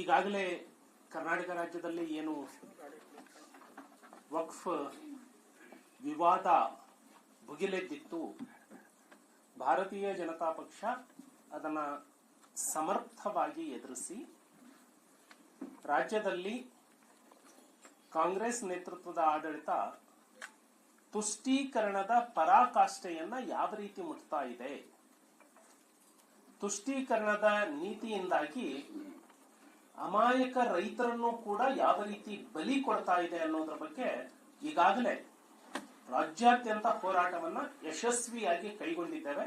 ಈಗಾಗಲೇ ಕರ್ನಾಟಕ ರಾಜ್ಯದಲ್ಲಿ ಏನು ವಕ್ಫ್ ವಿವಾದ ಭುಗಿಲೆದ್ದಿತ್ತು, ಭಾರತೀಯ ಜನತಾ ಪಕ್ಷ ಅದನ್ನು ಸಮರ್ಥವಾಗಿ ಎದುರಿಸಿ, ರಾಜ್ಯದಲ್ಲಿ ಕಾಂಗ್ರೆಸ್ ನೇತೃತ್ವದ ಆಡಳಿತ ತುಷ್ಟೀಕರಣದ ಪರಾಕಾಷ್ಠೆಯನ್ನ ಯಾವ ರೀತಿ ಮುಟ್ತಾ ಇದೆ? ತುಷ್ಟೀಕರಣದ ನೀತಿಯಿಂದಾಗಿ ಅಮಾಯಕ ರೈತರನ್ನು ಕೂಡ ಯಾವ ರೀತಿ ಬಲಿ ಕೊಡ್ತಾ ಇದೆ ಅನ್ನೋದ್ರ ಬಗ್ಗೆ ಈಗಾಗಲೇ ರಾಜ್ಯಾದ್ಯಂತ ಹೋರಾಟವನ್ನ ಯಶಸ್ವಿಯಾಗಿ ಕೈಗೊಂಡಿದ್ದೇವೆ.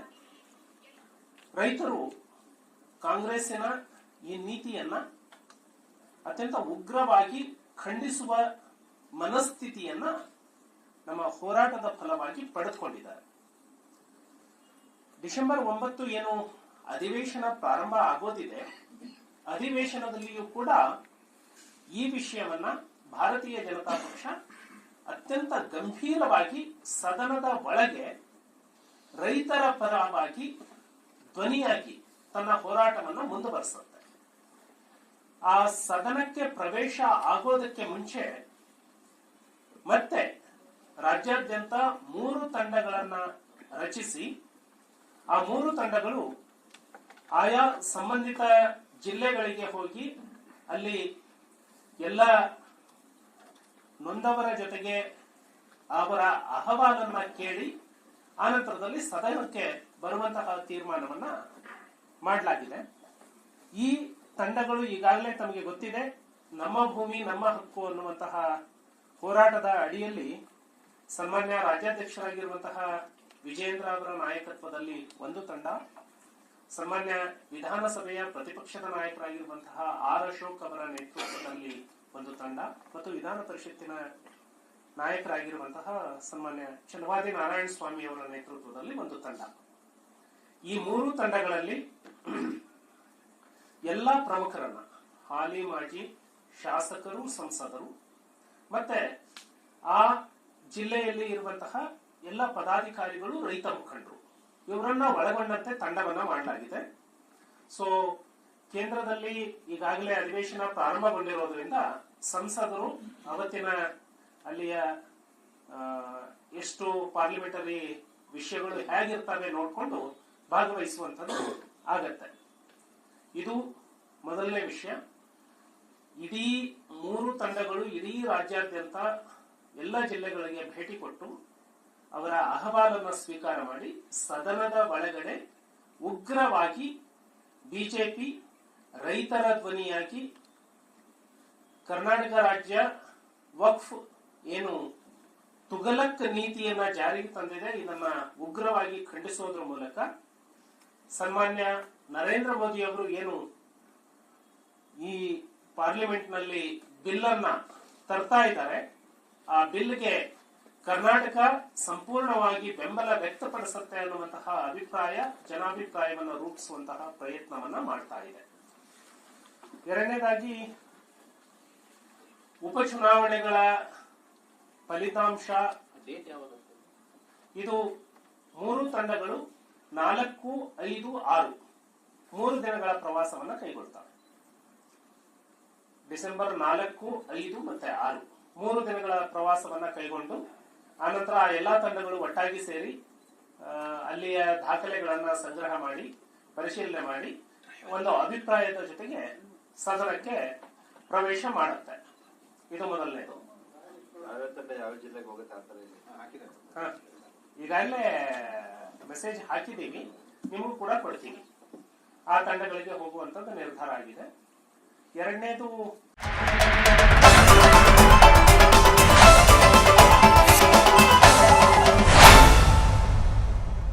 ರೈತರು ಕಾಂಗ್ರೆಸ್ಸಿನ ಈ ನೀತಿಯನ್ನ ಅತ್ಯಂತ ಉಗ್ರವಾಗಿ ಖಂಡಿಸುವ ಮನಸ್ಥಿತಿಯನ್ನ ನಮ್ಮ ಹೋರಾಟದ ಫಲವಾಗಿ ಪಡೆದುಕೊಂಡಿದ್ದಾರೆ. ಡಿಸೆಂಬರ್ ಒಂಬತ್ತು ಏನು ಅಧಿವೇಶನ ಪ್ರಾರಂಭ ಆಗೋದಿದೆ ಅಧಿವೇಶನದಲ್ಲಿಯೂ ಕೂಡ ಈ ವಿಷಯವನ್ನ ಭಾರತೀಯ ಜನತಾ ಪಕ್ಷ ಅತ್ಯಂತ ಗಂಭೀರವಾಗಿ ಸದನದ ಒಳಗೆ ರೈತರ ಪರವಾಗಿ ಧ್ವನಿಯಾಗಿ ತನ್ನ ಹೋರಾಟವನ್ನು ಮುಂದುವರೆಸುತ್ತೆ. ಆ ಸದನಕ್ಕೆ ಪ್ರವೇಶ ಆಗೋದಕ್ಕೆ ಮುಂಚೆ ಮತ್ತೆ ರಾಜ್ಯಾದ್ಯಂತ ಮೂರು ತಂಡಗಳನ್ನ ರಚಿಸಿ, ಆ ಮೂರು ತಂಡಗಳು ಆಯಾ ಸಂಬಂಧಿತ ಜಿಲ್ಲೆಗಳಿಗೆ ಹೋಗಿ ಅಲ್ಲಿ ಎಲ್ಲ ನೊಂದವರ ಜೊತೆಗೆ ಅವರ ಅಹವಾಲನ್ನ ಕೇಳಿ ಆನಂತರದಲ್ಲಿ ಸದನಕ್ಕೆ ಬರುವಂತಹ ತೀರ್ಮಾನವನ್ನ ಮಾಡಲಾಗಿದೆ. ಈ ತಂಡಗಳು ಈಗಾಗಲೇ ತಮಗೆ ಗೊತ್ತಿದೆ, ನಮ್ಮ ಭೂಮಿ, ನಮ್ಮ ಹಕ್ಕು ಅನ್ನುವಂತಹ ಹೋರಾಟದ ಅಡಿಯಲ್ಲಿ ಸನ್ಮಾನ್ಯ ರಾಜ್ಯಾಧ್ಯಕ್ಷರಾಗಿರುವಂತಹ ವಿಜೇಂದ್ರ ಅವರ ನಾಯಕತ್ವದಲ್ಲಿ ಒಂದು ತಂಡ ಸನ್ಮಾನ್ಯ ವಿಧಾನಸಭೆಯ ಪ್ರತಿಪಕ್ಷದ ನಾಯಕರಾಗಿರುವಂತಹ ಆರ್ ಅಶೋಕ್ ಅವರ ನೇತೃತ್ವದಲ್ಲಿ ಒಂದು ತಂಡ ಮತ್ತು ವಿಧಾನ ಪರಿಷತ್ತಿನ ನಾಯಕರಾಗಿರುವಂತಹ ಸಾಮಾನ್ಯ ಚನ್ನವಾದಿ ನಾರಾಯಣ ಸ್ವಾಮಿ ಅವರ ನೇತೃತ್ವದಲ್ಲಿ ಒಂದು ತಂಡ. ಈ ಮೂರು ತಂಡಗಳಲ್ಲಿ ಎಲ್ಲಾ ಪ್ರಮುಖರನ್ನ ಹಾಲಿ ಮಾಜಿ ಶಾಸಕರು, ಸಂಸದರು ಮತ್ತೆ ಆ ಜಿಲ್ಲೆಯಲ್ಲಿ ಇರುವಂತಹ ಎಲ್ಲ ಪದಾಧಿಕಾರಿಗಳು, ರೈತ ಮುಖಂಡರು. ಇವರನ್ನ ಒಳಗೊಂಡಂತೆ ತಂಡವನ್ನ ಮಾಡಲಾಗಿದೆ. ಸೊ ಕೇಂದ್ರದಲ್ಲಿ ಈಗಾಗಲೇ ಅಧಿವೇಶನ ಪ್ರಾರಂಭಗೊಂಡಿರೋದ್ರಿಂದ ಸಂಸದರು ಅವತ್ತಿನ ಅಲ್ಲಿಯ ಎಷ್ಟು ಪಾರ್ಲಿಮೆಂಟರಿ ವಿಷಯಗಳು ಹೇಗಿರ್ತವೆ ನೋಡಿಕೊಂಡು ಭಾಗವಹಿಸುವಂಥದ್ದು ಆಗತ್ತೆ. ಇದು ಮೊದಲನೇ ವಿಷಯ. ಇಡೀ ಮೂರು ತಂಡಗಳು ಇಡೀ ರಾಜ್ಯಾದ್ಯಂತ ಎಲ್ಲ ಜಿಲ್ಲೆಗಳಿಗೆ ಭೇಟಿ ಕೊಟ್ಟು ಅವರ ಅಹವಾಲನ್ನು ಸ್ವೀಕಾರ ಮಾಡಿ ಸದನದ ಒಳಗಡೆ ಉಗ್ರವಾಗಿ ಬಿಜೆಪಿ ರೈತರ ಧ್ವನಿಯಾಗಿ ಕರ್ನಾಟಕ ರಾಜ್ಯ ವಕ್ಫ್ ಏನು ತುಗಲಕ್ ನೀತಿಯನ್ನ ಜಾರಿಗೆ ತಂದಿದೆ. ಇದನ್ನ ಉಗ್ರವಾಗಿ ಖಂಡಿಸುವುದರ ಮೂಲಕ ಸನ್ಮಾನ್ಯ ನರೇಂದ್ರ ಮೋದಿ ಅವರು ಏನು ಈ ಪಾರ್ಲಿಮೆಂಟ್ನಲ್ಲಿ ಬಿಲ್ ಅನ್ನ ತರ್ತಾ ಇದ್ದಾರೆ. ಆ ಬಿಲ್ಗೆ ಕರ್ನಾಟಕ ಸಂಪೂರ್ಣವಾಗಿ ಬೆಂಬಲ ವ್ಯಕ್ತಪಡಿಸುತ್ತೆ ಅನ್ನುವಂತಹ ಅಭಿಪ್ರಾಯ ಜನಾಭಿಪ್ರಾಯವನ್ನು ರೂಪಿಸುವಂತಹ ಪ್ರಯತ್ನವನ್ನ ಮಾಡ್ತಾ ಇದೆ. ಎರಡನೇದಾಗಿ ಉಪಚುನಾವಣೆಗಳ ಫಲಿತಾಂಶ. ಇದು ಮೂರು ತಂಡಗಳು ನಾಲ್ಕು ಐದು ಆರು. ಮೂರು ದಿನಗಳ ಪ್ರವಾಸವನ್ನ ಕೈಗೊಳ್ತವೆ. ಡಿಸೆಂಬರ್ ನಾಲ್ಕು ಐದು ಮತ್ತೆ ಆರು. ಮೂರು ದಿನಗಳ ಪ್ರವಾಸವನ್ನ ಕೈಗೊಂಡು ಆನಂತರ ಆ ಎಲ್ಲಾ ತಂಡಗಳು ಒಟ್ಟಾಗಿ ಸೇರಿ ಅಲ್ಲಿಯ ದಾಖಲೆಗಳನ್ನ ಸಂಗ್ರಹ ಮಾಡಿ ಪರಿಶೀಲನೆ ಮಾಡಿ ಒಂದು ಅಭಿಪ್ರಾಯದ ಜೊತೆಗೆ ಸದನಕ್ಕೆ ಪ್ರವೇಶ ಮಾಡುತ್ತೆ. ಇದು ಮೊದಲನೇದು. ಈಗಾಗಲೇ ಮೆಸೇಜ್ ಹಾಕಿದ್ದೀವಿ ನಿಮಗೂ ಕೂಡ ಕೊಡ್ತೀವಿ. ಆ ತಂಡಗಳಿಗೆ ಹೋಗುವಂತದ್ದು ನಿರ್ಧಾರ ಆಗಿದೆ. ಎರಡನೇದು